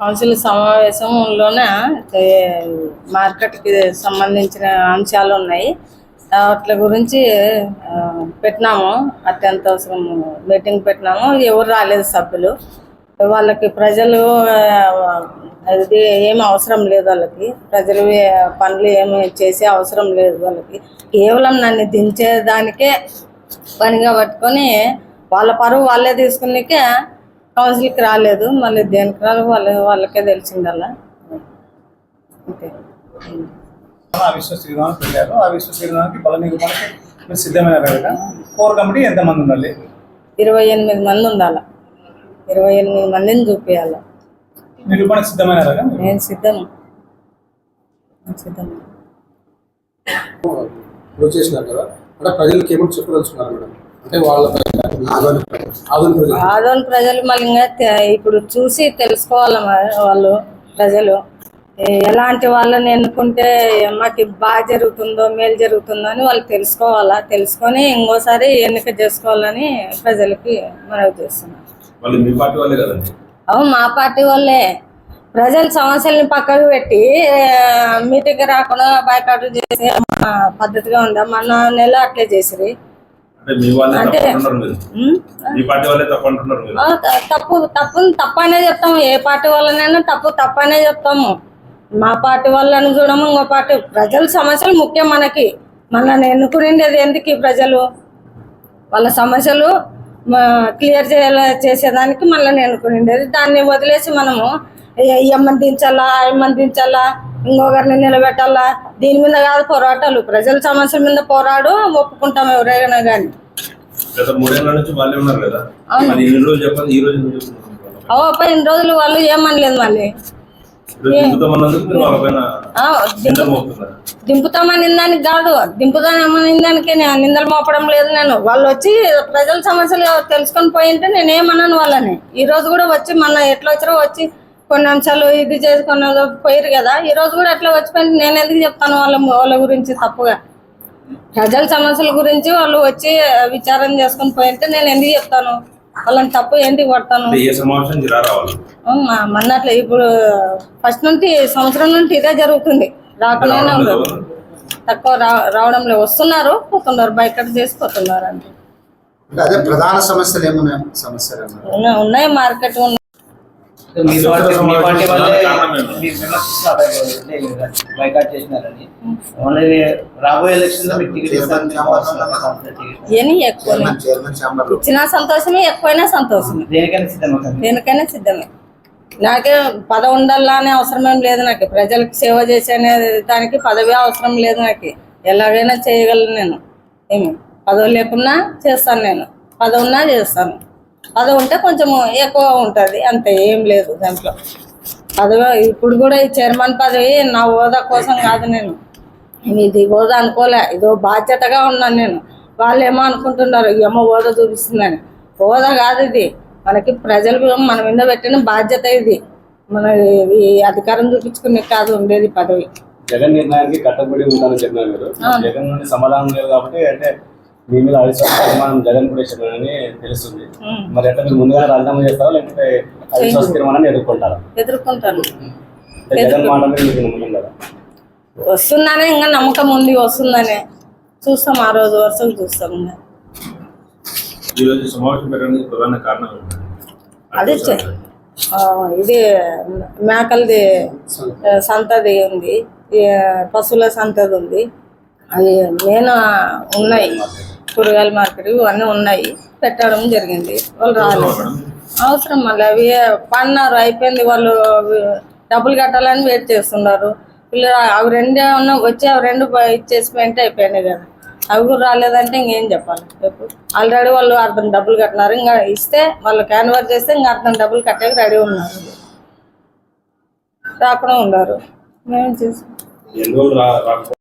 Council సమావేశంలోనే మార్కెట్కి సంబంధించిన అంశాలు ఉన్నాయి. వాటి గురించి పెట్టినాము. అత్యంత అవసరం మీటింగ్ పెట్టినాము. ఎవరు రాలేదు సభ్యులు. వాళ్ళకి ప్రజలు అది ఏమి అవసరం లేదు వాళ్ళకి. ప్రజలు పనులు ఏమి చేసే అవసరం లేదు వాళ్ళకి. కేవలం నన్ను దించేదానికే పనిగా పట్టుకొని వాళ్ళ పరువు వాళ్ళే తీసుకునికే కౌన్సిల్కి రాలేదు. మళ్ళీ దేనికి రాదు వాళ్ళ వాళ్ళకే తెలిసిందల్లా. అంతే. సిద్ధమైన కదా కోర్ కమిటీ ఎంతమంది ఉండాలి? ఇరవై ఎనిమిది మంది ఉండాల. ఇరవై ఎనిమిది మందిని చూపించాల నేను సిద్ధం. సిద్ధం. క్లోజ్ చేసినారు కదా అంటే ప్రజలకు ఏమని చెప్పదలుచుకున్నారు మేడం? అంటే వాళ్ళపై ఆదరణ ఆదరణ ప్రజలు ఆదోని ప్రజలు మళ్ళీ ఇంకా ఇప్పుడు చూసి తెలుసుకోవాలి వాళ్ళు ప్రజలు. ఎలాంటి వాళ్ళని ఎన్నుకుంటే మాకు బాగా జరుగుతుందో మేలు జరుగుతుందో అని వాళ్ళు తెలుసుకోవాలా? తెలుసుకొని ఇంకోసారి ఎన్నిక చేసుకోవాలని ప్రజలకి మనవి చేస్తున్నాం వాళ్ళు మీ పార్టీ వాళ్ళే కదండి? అవును మా పార్టీ వాళ్ళే. ప్రజల సమస్యల్ని పక్కకు పెట్టి మీటింగ్ రాకుండా బైకాట్ చేసే పద్ధతిగా ఉందా మన నెల అట్లే చేసిరి అంటే తప్పు తప్పు తప్పనే చెప్తాము. ఏ పార్టీ వాళ్ళనైనా తప్పు తప్పనే చెప్తాము. మా పార్టీ వాళ్ళని చూడము ఇంకో పార్టీ. ప్రజల సమస్యలు ముఖ్యం మనకి. మనల్ని ఎన్నుకునేది ఎందుకు ప్రజలు? వాళ్ళ సమస్యలు క్లియర్ చేయాల చేసేదానికి మళ్ళీ ఎన్నుకునేది దాన్ని వదిలేసి మనము ఎమ్మని దించాలా ఎమ్మని దించాలా ఇంకొకరిని నిలబెట్టాలా దీని మీద కాదు పోరాటాలు. ప్రజల సమస్యల మీద పోరాడు ఒప్పుకుంటాం ఎవరైనా కానీ అవును. అవో పైన రోజులు వాళ్ళు ఏమనలేదు మళ్ళీ. దింపుతామని దానికి కాదు. దింపుతామని దానికి నిందలు మోపడం లేదు నేను. వాళ్ళు వచ్చి ప్రజల సమస్యలు తెలుసుకొని పోయింటే నేను ఏమన్నాను వాళ్ళని. ఈ రోజు కూడా వచ్చి మన ఎట్లా వచ్చారో వచ్చి కొన్ని అంశాలు ఇది చేసుకొని పోయారు కదా. ఈ రోజు కూడా ఎట్లా వచ్చిపోయింది నేను ఎందుకు చెప్తాను వాళ్ళ వాళ్ళ గురించి తప్పుగా? ప్రజల సమస్యల గురించి వాళ్ళు వచ్చి విచారం చేసుకొని పోయింటే నేను ఎందుకు చెప్తాను? వాళ్ళని తప్పు ఎందుకు పడతాను అంటే ఏ సమావేశానికి రా రావాలి? మా- మన్నట్లే ఇప్పుడు ఫస్ట్ నుండి సంవత్సరం నుండి ఇదే జరుగుతుంది. రాకనే ఉండదు. తక్కువ రా రావడం లేదు వస్తున్నారు పోతున్నారు బైకట్ చేసి పోతున్నారు అంటే అదే ప్రధాన సమస్యలు ఏమున్నాయి? సమస్యలు ఏమన్నా? ఉన్నాయి- ఉన్నాయి మార్కెట్ బైకాట్ చేసినారని. రాబోయే ఎలక్షన్ ఛాంబర్ ఇచ్చినా సంతోషమే ఎక్కువైనా సంతోషమే. దేనికైనా సిద్ధమవుతుంది దేనికైనా సిద్ధమే. నాకే పదవి ఉండాలా అనే అవసరం ఏం లేదు నాకు. ప్రజలకు సేవ చేసే అనే దానికి పదవి అవసరం లేదు నాకు. ఎలాగైనా చేయగలను నేను. ఏమి? పదవి లేకున్నా చేస్తాను నేను. పదవి ఉన్నా చేస్తాను. పదవి ఉంటే కొంచెం ఎక్కువ ఉంటుంది. అంతే ఏం లేదు దాంట్లో. పదవి ఇప్పుడు కూడా ఈ చైర్మన్ పదవి నా హోదా కోసం కాదు నేను. ఇది హోదా అనుకోలే ఇదో బాధ్యతగా ఉన్నాను నేను. వాళ్ళు ఏమో అనుకుంటున్నారు ఏమో హోదా చూపిస్తుందని. హోదా కాదు ఇది. మనకి ప్రజలు మన మీద పెట్టిన బాధ్యత ఇది. మన ఈ అధికారం చూపించుకునే కాదు ఉండేది పదవి. జగన్ నిర్ణయానికి కట్టుబడి ఉంటానని చెప్పినారు. జగన్ నుండి సమాధానం లేదు కాబట్టి అంటే మీ మీద అవిశ్వాస తీర్మానం జగన్ కూడా తెలుస్తుంది. మరి ఎట్లా మీరు ముందుగా రాజీనామా చేస్తారా లేకపోతే అవిశ్వాస తీర్మానాన్ని ఎదుర్కొంటారా? ఎదుర్కొంటాను. జగన్ మాట మీకు నమ్మకం కదా వస్తుందనే ఇంకా నమ్మకం ఉంది వస్తుందనే. చూస్తాం ఆ రోజు వరుసలు చూస్తాం ఇంకా. ఈ రోజు సమావేశం పెట్టడానికి ప్రధాన కారణం ఏంటి? అదే ఆ, ఇది మేకలది సంతది ఉంది. ఈ పశువుల సంతది ఉంది. అవి నేను ఉన్నాయి. కూరగాయల మార్కెట్ ఇవన్నీ ఉన్నాయి. పెట్టడం జరిగింది. వాళ్ళు రాలేదు. అవసరం మళ్ళీ అవి పన్నారు అయిపోయింది. వాళ్ళు డబ్బులు కట్టాలని వెయిట్ చేస్తున్నారు. వీళ్ళు అవి రెండే ఉన్న వచ్చి అవి రెండు ఇచ్చేసి పోయింటే అయిపోయినాయి కదా. అవి కూడా రాలేదంటే ఇంకేం చెప్పాలి? చెప్పు. ఆల్రెడీ వాళ్ళు అర్థం డబ్బులు కట్టినారు. ఇంకా ఇస్తే వాళ్ళు క్యాన్వర్ చేస్తే ఇంకా అర్థం డబ్బులు కట్టేకి రెడీ ఉన్నారు. రాకుండా ఉన్నారు. మేము చేసాం